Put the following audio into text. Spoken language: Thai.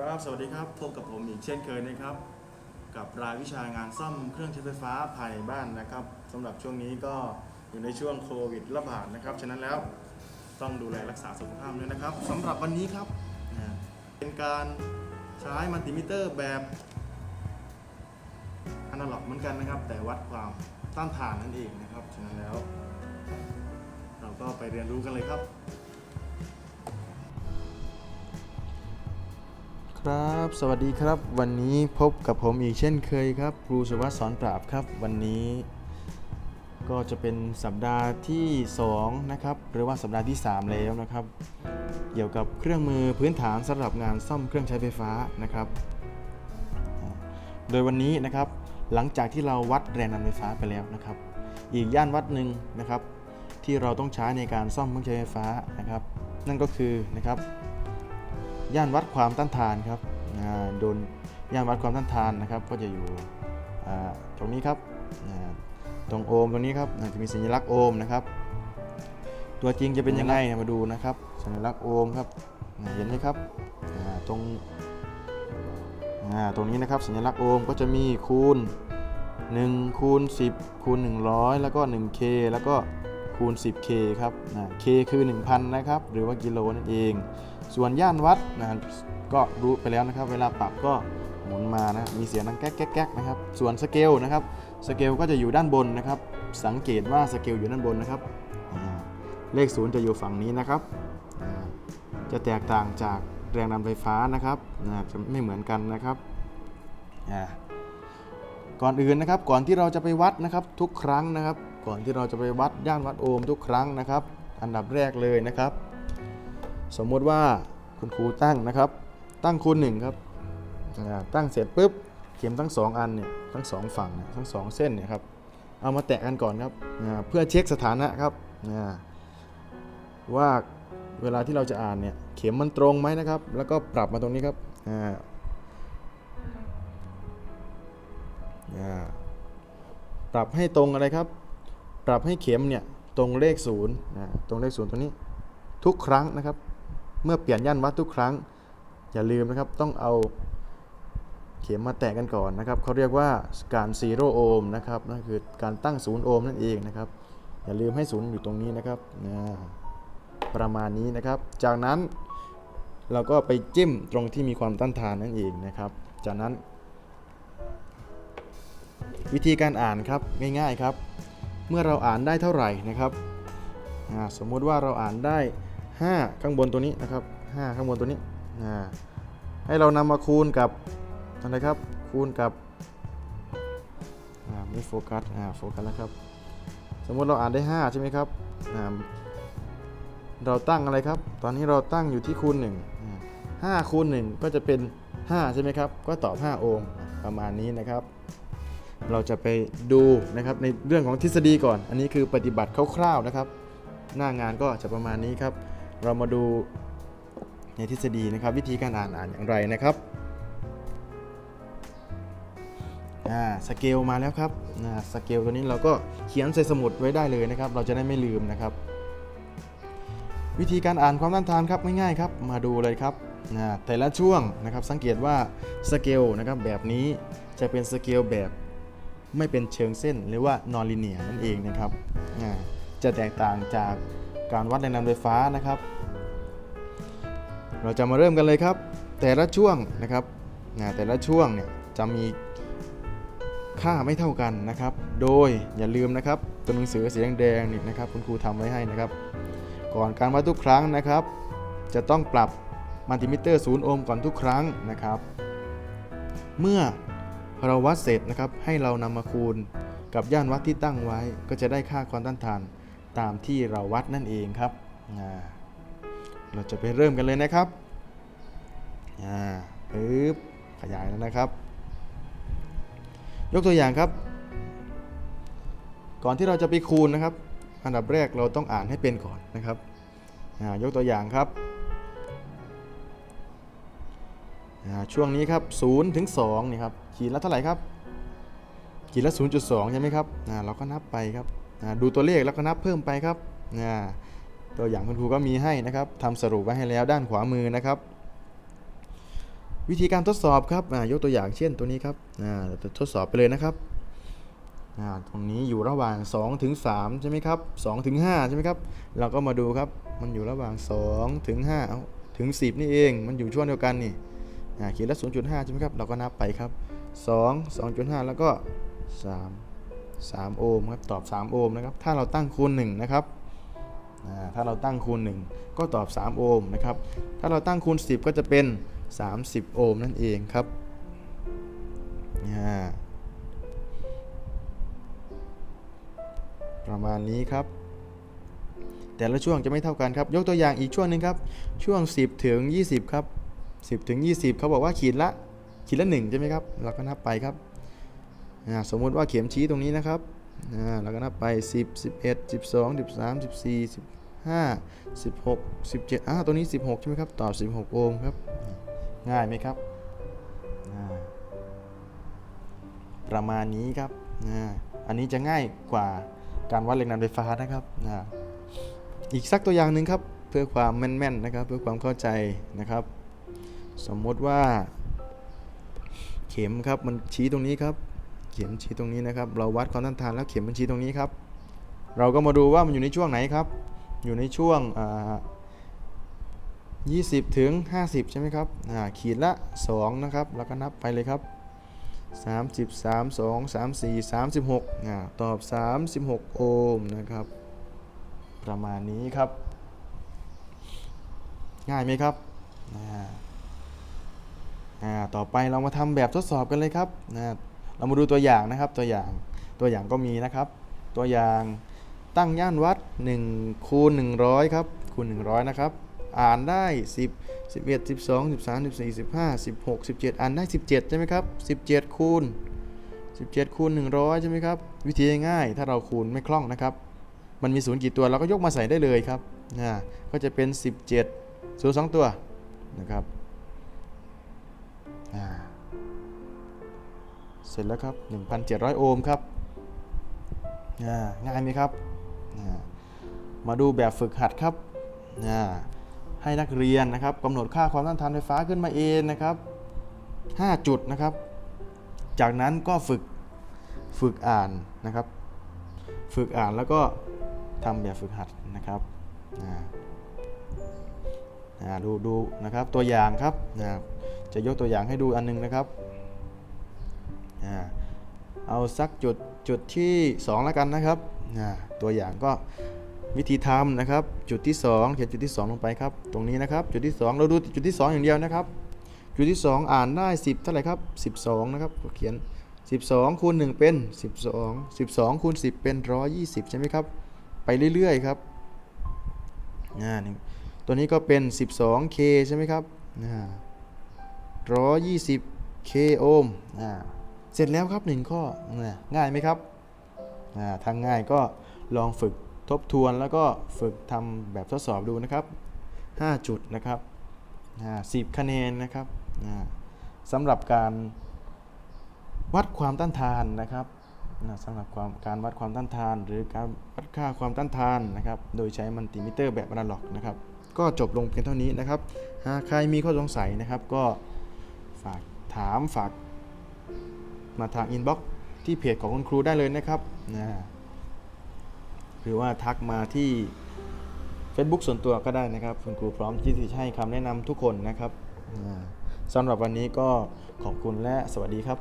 ครับสวัสดีครับพบกับผมอีกเช่นเคยนะครับ กับรายวิชางานซ่อมเครื่องใช้ไฟฟ้าภายในบ้านนะครับสำหรับช่วงนี้ก็อยู่ในช่วงโควิดระบาดนะครับ ฉะนั้นแล้วต้องดูแลรักษาสุขภาพด้วยนะครับสำหรับวันนี้ครับเป็นการใช้มัลติมิเตอร์แบบอนาล็อกเหมือนกันนะครับ แต่วัดความต้านทานนั่นเองนะครับ ฉะนั้นแล้ว เราก็ไปเรียนรู้กันเลยครับ ครับ สวัสดีครับ วันนี้พบกับผมอีกเช่นเคยครับ ครูสุวัสดิ์สอนปราบครับ วันนี้ ก็จะเป็นสัปดาห์ที่2นะครับหรือว่าสัปดาห์ที่ 3 แล้วนะครับ เกี่ยวกับเครื่องมือพื้นฐานสำหรับงานซ่อมเครื่องใช้ไฟฟ้านะครับ โดยวันนี้นะครับหลังจากที่เราวัดแรงดันไฟฟ้าไปแล้วนะครับ อีกย่านวัดหนึ่งนะครับ ที่เราต้องใช้ในการซ่อมเครื่องใช้ไฟฟ้านะครับ นั่นก็คือนะครับ ย่านวัดความต้านทานครับโดนย่านวัดความต้านทานนะครับ ก็จะอยู่ตรงนี้ครับตรงโอห์มตรงนี้ครับจะมีสัญลักษณ์โอห์มนะครับ ตัวจริงจะเป็นยังไงมาดูนะครับ สัญลักษณ์โอห์มครับเห็นไหมครับตรงตรงนี้นะครับสัญลักษณ์โอห์มก็จะมีคูณ1คูณ10คูณ100 แล้วก็ 1k แล้วก็ คูณ 10k ครับอ่า k คือ 1,000 นะครับ หรือว่ากิโลนั่นเอง ส่วนย่านวัดนะก็รู้ไปแล้วนะครับ เวลาปรับก็หมุนมานะมีเสียงดังแก๊กแก๊กนะครับ ส่วนสเกลนะครับ สเกลก็จะอยู่ด้านบนนะครับ สังเกตว่าสเกลอยู่ด้านบนนะครับ เลขศูนย์จะอยู่ฝั่งนี้นะครับ จะแตกต่างจากแรงดันไฟฟ้านะครับจะไม่เหมือนกันนะครับก่อนอื่นนะครับ ก่อนที่เราจะไปวัดนะครับทุกครั้งนะครับ ก่อนที่เราจะไปวัดย่านวัดโอห์มทุกครั้งนะครับ อันดับแรกเลยนะครับ สมมุติว่าคุณครูตั้งนะครับ ตั้งคูณหนึ่งครับตั้งเสร็จปุ๊บเข็มทั้งสองอันเนี่ยทั้งสองฝั่งเนี่ยทั้งสองเส้นเนี่ยครับเอามาแตะกันก่อนครับเพื่อเช็คสถานะครับว่าเวลาที่เราจะอ่านเนี่ยเข็มมันตรงไหมนะครับ แล้วก็ปรับมาตรงนี้ครับปรับให้ตรงอะไรครับ ปรับให้เข็มเนี่ยตรงเลขศูนย์อ่าตรงเลขศูนย์ตรงนี้ทุกครั้งนะครับ เมื่อเปลี่ยนย่านวัดทุกครั้ง อย่าลืมนะครับต้องเอาเข็มมาแตะกันก่อนนะครับเขาเรียกว่าการซีโร่โอห์มนะครับนั่นคือการตั้งศูนย์โอห์มนั่นเองนะครับ อย่าลืมให้ศูนย์อยู่ตรงนี้นะครับนะประมาณนี้นะครับ จากนั้นเราก็ไปจิ้มตรงที่มีความต้านทานนั่นเองนะครับ จากนั้น วิธีการอ่านครับง่ายๆครับ เมื่อเราอ่านได้เท่าไหร่นะครับสมมุติว่าเราอ่านได้ 5 ข้างบนตัวนี้นะครับ 5 ข้างบนตัวนี้ให้เรานำมาคูณกับอะไรครับ คูณกับไม่โฟกัสโฟกัสแล้วครับ สมมุติเราอ่านได้ 5 ใช่ไหมครับเราตั้งอะไรครับ ตอนนี้เราตั้งอยู่ที่คูณ1อ่า5คูณ1ก็จะเป็น 5 ใช่ไหมครับ ก็ตอบ 5 โอห์มประมาณนี้นะครับ เราจะไปดูนะครับในเรื่องของทฤษฎีก่อน อันนี้คือปฏิบัติคร่าวๆนะครับ หน้างานก็จะประมาณนี้ครับ เรามาดูในทฤษฎีนะครับ วิธีการอ่านอ่านอย่างไรนะครับอ่าสเกลมาแล้วครับสเกลตัวนี้เราก็เขียนใส่สมุดไว้ได้เลยนะครับ เราจะได้ไม่ลืมนะครับ วิธีการอ่านความต้านทานครับง่ายๆครับ มาดูเลยครับแต่ละช่วงนะครับสังเกตว่าสเกลนะครับแบบนี้จะเป็นสเกลแบบ ไม่เป็นเชิงเส้นหรือว่านอนลิเนียนั่นเองนะครับจะแตกต่างจากการวัดแรงดันไฟฟ้านะครับ เราจะมาเริ่มกันเลยครับ แต่ละช่วงนะครับแต่ละช่วงเนี่ยจะมีค่าไม่เท่ากันนะครับ โดยอย่าลืมนะครับตัวหนังสือสีแดงๆนี่นะครับ คุณครูทำไว้ให้นะครับ ก่อนการวัดทุกครั้งนะครับ จะต้องปรับมัลติมิเตอร์ศูนย์โอห์มก่อนทุกครั้งนะครับ เมื่อ เราวัดเสร็จนะครับให้เรานำมาคูณกับย่านวัดที่ตั้งไว้ ก็จะได้ค่าความต้านทานตามที่เราวัดนั่นเองครับ เราจะไปเริ่มกันเลยนะครับอ่าปึ๊บขยายแล้วนะครับ ยกตัวอย่างครับ ก่อนที่เราจะไปคูณนะครับ อันดับแรกเราต้องอ่านให้เป็นก่อนนะครับอ่ายกตัวอย่างครับ ช่วงนี้ครับ0ถึง2นี่ครับขีดละเท่าไหร่ครับขีดละ 0.2 ใช่ไหมครับเราก็นับไปครับดูตัวเลขแล้วก็นับเพิ่มไปครับตัวอย่างคุณครูก็มีให้นะครับทำสรุปไว้ให้แล้วด้านขวามือนะครับ วิธีการทดสอบครับยกตัวอย่างเช่นตัวนี้ครับทดสอบไปเลยนะครับตรงนี้อยู่ระหว่าง2ถึง3ใช่ไหมครับ2ถึง5ใช่ไหมครับเราก็มาดูครับมันอยู่ระหว่าง2ถึง5เอาถึง 10 นี่เอง มันอยู่ช่วงเดียวกันนี่ ขีดละ 0.5 ใช่ไหมครับ เราก็นับไปครับ 2 2.5 แล้วก็ 3 3 โอห์มครับ ตอบ 3 โอห์มนะครับ ถ้าเราตั้งคูณ1นะครับถ้าเราตั้งคูณ 1 ก็ตอบ 3 โอห์มนะครับ ถ้าเราตั้งคูณ 10 ก็จะเป็น 30 โอห์มนั่นเองครับประมาณนี้ครับ แต่ละช่วงจะไม่เท่ากันครับ ยกตัวอย่างอีกช่วงหนึ่งครับ ช่วง 10 ถึง 20 ครับ 10ถึง20 เขาบอกว่าขีดละขีดละ1ใช่ไหมครับเราก็นับไปครับสมมุติว่าเข็มชี้ตรงนี้นะครับเราก็นับไป 10 11 12 13 14 15 16 17อ่าตัวนี้ 16 ใช่ไหมครับตอบ 16 โอห์มครับ ง่ายไหมครับ ประมาณนี้ครับ อันนี้จะง่ายกว่าการวัดแรงดันไฟฟ้านะครับ อีกสักตัวอย่างหนึ่งครับ เพื่อความแม่นๆนะครับ เพื่อความเข้าใจนะครับ สมมติว่า เข็มครับมันชี้ตรงนี้ครับ เข็มชี้ตรงนี้นะครับ เราวัดความต้านทานแล้วเข็มมันชี้ตรงนี้ครับ เราก็มาดูว่ามันอยู่ในช่วงไหนครับ อยู่ในช่วงอ่า20 ถึง 50 ใช่ไหมครับอ่าขีดละ 2 นะครับ แล้วก็นับไปเลยครับ 33 2 34 36อ่าตอบ 36 โอห์มนะครับ ประมาณนี้ครับ ง่ายไหมครับ อ่าต่อไปเรามาทำแบบทดสอบกันเลยครับนะเรามาดูตัวอย่างนะครับตัวอย่างตัวอย่างก็มีนะครับ ตัวอย่างตั้งย่านวัด1คูณ100ครับคูณ100นะครับอ่านได้ 10 11 12 13 14 15 16 17 อ่านได้ 17 ใช่ไหมครับ 17 คูณ 17 คูณ 100 ใช่ไหมครับ วิธีง่ายถ้าเราคูณไม่คล่องนะครับ มันมีศูนย์กี่ตัวเราก็ยกมาใส่ได้เลยครับนะก็จะเป็น 17ศูนย์สองตัวนะครับ เสร็จแล้วครับ 1,700 โอห์มครับง่ายไหมครับ มาดูแบบฝึกหัดครับ ให้นักเรียนนะครับกำหนดค่าความต้านทานไฟฟ้าขึ้นมาเองนะครับ 5 จุดนะครับ จากนั้นก็ฝึกฝึกอ่านนะครับ ฝึกอ่านแล้วก็ทำแบบฝึกหัดนะครับดูดูนะครับตัวอย่างครับนะ จะยกตัวอย่างให้ดูอันนึงนะครับเอาสักจุดจุดที่ 2 แล้วกันนะครับ ตัวอย่างก็วิธีทำนะครับ จุดที่2เขียนจุดที่ 2 ลงไปครับ ตรงนี้นะครับ จุดที่ 2 เราดูจุดที่ 2 อย่างเดียวนะครับ จุดที่ 2 อ่านได้ 10 เท่าไหร่ครับ 12 นะครับเขียน 12คูณ1เป็น 12 12คูณ10 เป็น 120 ใช่ไหมครับ ไปเรื่อยๆครับตัวนี้ก็เป็น 12K ใช่ไหมครับ 120 K โอห์มเสร็จแล้วครับ 1 ข้อ ง่ายไหมครับทางง่ายก็ลองฝึกทบทวนแล้วก็ฝึกทำแบบทดสอบดูนะครับ 5 จุดนะครับ10 คะแนนนะครับสำหรับการวัดความต้านทานนะครับสำหรับความการวัดความต้านทาน หรือการวัดค่าความต้านทานนะครับ โดยใช้มัลติมิเตอร์แบบอนาล็อกนะครับ ก็จบลงเพียงเท่านี้นะครับ หากใครมีข้อสงสัยนะครับก็ ฝากถามฝากมาทางอินบ็อกซ์ที่เพจของคุณครูได้เลยนะครับนะหรือว่าทักมาที่ Facebook ส่วนตัวก็ได้นะครับ คุณครูพร้อมที่จะให้คำแนะนำทุกคนนะครับอ่าสำหรับวันนี้ก็ขอบคุณและสวัสดีครับ